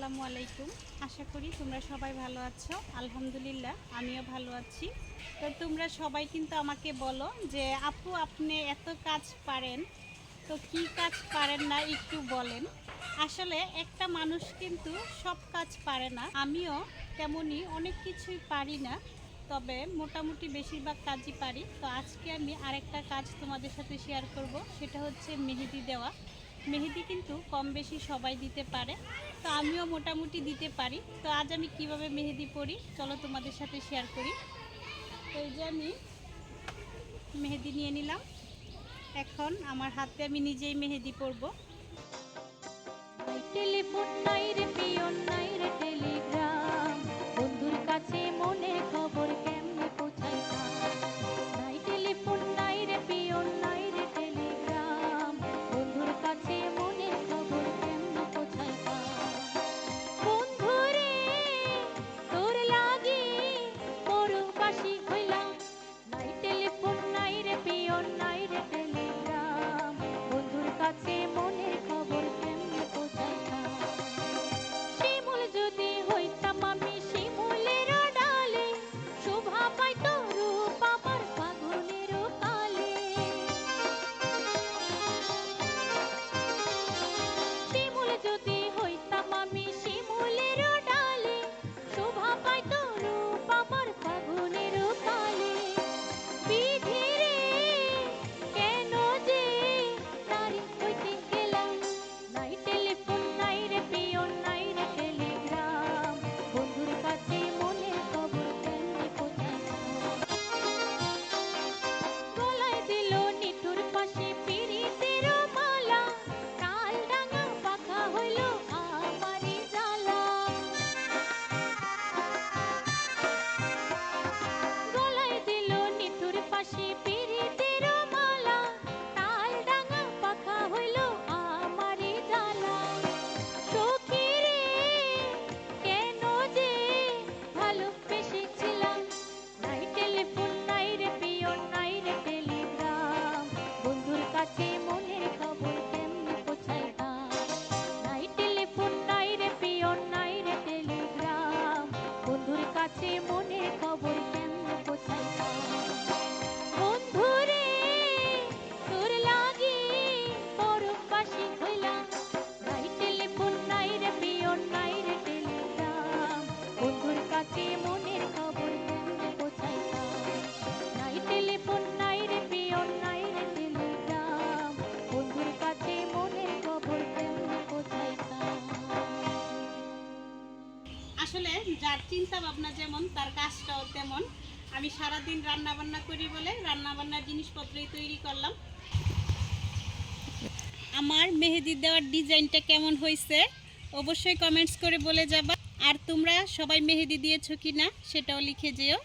আসসালামু আলাইকুম। আশা করি তোমরা সবাই ভালো আছো। আলহামদুলিল্লাহ, আমিও ভালো আছি। তো তোমরা সবাই কিন্তু আমাকে বলো যে, আপু, আপনি এত কাজ পারেন, তো কি কাজ পারেন না একটু বলেন। আসলে একটা মানুষ কিন্তু সব কাজ পারে না। আমিও তেমনই অনেক কিছুই পারি না, তবে মোটামুটি বেশিরভাগ কাজই পারি। তো আজকে আমি আরেকটা কাজ তোমাদের সাথে শেয়ার করব, সেটা হচ্ছে মেহেদি দেওয়া। মেহেদি কিন্তু কম বেশি সবাই দিতে পারে। তো আমিও মোটামুটি দিতে পারি। তো আজ আমি কীভাবে মেহেদি পরি, চলো তোমাদের সাথে শেয়ার করি। তো এই যে আমি মেহেদি নিয়ে নিলাম। এখন আমার হাতে আমি নিজেই মেহেদি পরবো। টেলিফোন নাই রে আসলে যার চিন্তা ভাবনা যেমন, তার কাজটাও তেমন। আমি সারাদিন রান্না বান্না করি বলে রান্না বান্নার জিনিসপত্রই তৈরি করলাম। আমার মেহেদি দেওয়ার ডিজাইনটা কেমন হয়েছে, অবশ্যই কমেন্টস করে বলে যাবা। আর তোমরা সবাই মেহেদি দিয়েছ কি না সেটাও লিখে যেও।